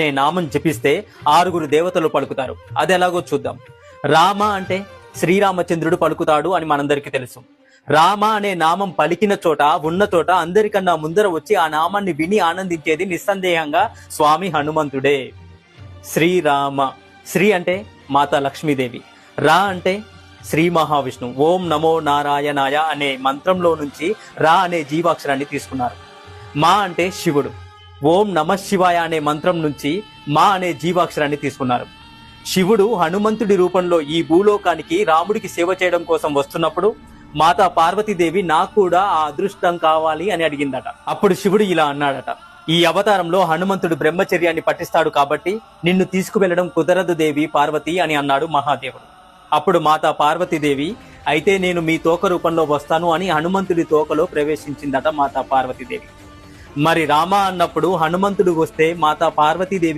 అనే నామం జపిస్తే ఆరుగురు దేవతలు పలుకుతారు. అది ఎలాగో చూద్దాం. రామ అంటే శ్రీరామచంద్రుడు పలుకుతాడు అని మనందరికీ తెలుసు. రామ అనే నామం పలికిన చోట ఉన్న చోట అందరికన్నా ముందర వచ్చి ఆ నామాన్ని విని ఆనందించేది నిస్సందేహంగా స్వామి హనుమంతుడే. శ్రీరామ. శ్రీ అంటే మాతా లక్ష్మీదేవి. రా అంటే శ్రీ మహావిష్ణు. ఓం నమో నారాయణాయ అనే మంత్రంలో నుంచి రా అనే జీవాక్షరాన్ని తీసుకున్నారు. మా అంటే శివుడు. ఓం నమ శివాయ అనే మంత్రం నుంచి మా అనే జీవాక్షరాన్ని తీసుకున్నారు. శివుడు హనుమంతుడి రూపంలో ఈ భూలోకానికి రాముడికి సేవ చేయడం కోసం వస్తున్నప్పుడు మాతా పార్వతీదేవి నాకు కూడా ఆ అదృష్టం కావాలి అని అడిగిందట. అప్పుడు శివుడు ఇలా అన్నాడట. ఈ అవతారంలో హనుమంతుడు బ్రహ్మచర్యాన్ని పఠిస్తాడు కాబట్టి నిన్ను తీసుకువెళ్ళడం కుదరదు దేవి పార్వతి అని అన్నాడు మహాదేవుడు. అప్పుడు మాతా పార్వతీదేవి అయితే నేను మీ తోక రూపంలో వస్తాను అని హనుమంతుడి తోకలో ప్రవేశించిందట మాతా పార్వతీదేవి. మరి రామ అన్నప్పుడు హనుమంతుడు వస్తే మాతా పార్వతీదేవి